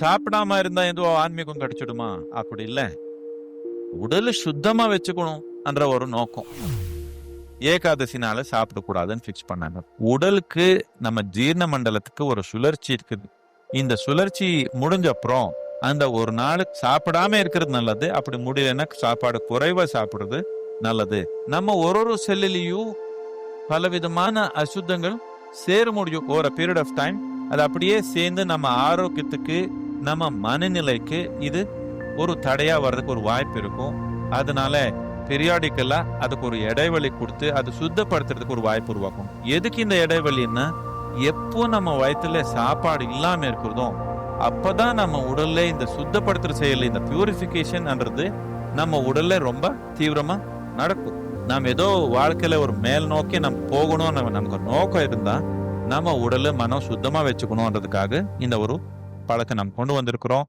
சாப்பிடாம இருந்தா எதுவோ ஆன்மீகம் கிடைச்சிடுமா அப்படி இல்ல. உடலை சுத்தமா வச்சுக்கணும் என்ற ஒரு நோக்கம். ஏகாதசினால சாப்பிடக்கூடாதுன்னு ஃபிக்ஸ் பண்ணாங்க. உடலுக்கு நம்ம ஜீரண மண்டலத்துக்கு ஒரு சுழற்சி இருக்குது. இந்த சுழற்சி முடிஞ்ச அப்புறம் அந்த ஒரு நாளுக்கு சாப்பிடாம இருக்கிறது நல்லது. அப்படி முடியலன்னா சாப்பாடு குறைவா சாப்பிடுறது நல்லது. நம்ம ஒரு ஒரு செல்லிலையும் பலவிதமான அசுத்தங்கள் சேர முடியும். ஒரு பீரியட் ஆஃப் டைம் அது அப்படியே சேர்ந்து நம்ம ஆரோக்கியத்துக்கு நம்ம மனநிலைக்கு இது ஒரு தடையாக வர்றதுக்கு ஒரு வாய்ப்பு இருக்கும். அதனால பெரியாடிக்கெல்லாம் அதுக்கு ஒரு இடைவெளி கொடுத்து அது சுத்தப்படுத்துறதுக்கு ஒரு வாய்ப்பு உருவாக்கும். எதுக்கு இந்த இடைவெளின்னா எப்போ நம்ம வயிற்றுல சாப்பாடு இல்லாமல் இருக்கிறதோ அப்பதான் நம்ம உடல்ல இந்த சுத்தப்படுத்துற செயல் இந்த பியூரிஃபிகேஷன்ன்றது நம்ம உடல்ல ரொம்ப தீவிரமா நடக்கும். நாம் ஏதோ வாழ்க்கையில ஒரு மேல் நோக்கி நம்ம போகணும் நமக்கு நோக்கம் இருந்தா நம்ம உடலை மனம் சுத்தமா வச்சுக்கணும்ன்றதுக்காக இந்த ஒரு பழக்கம் நம்ம கொண்டு வந்திருக்கிறோம்.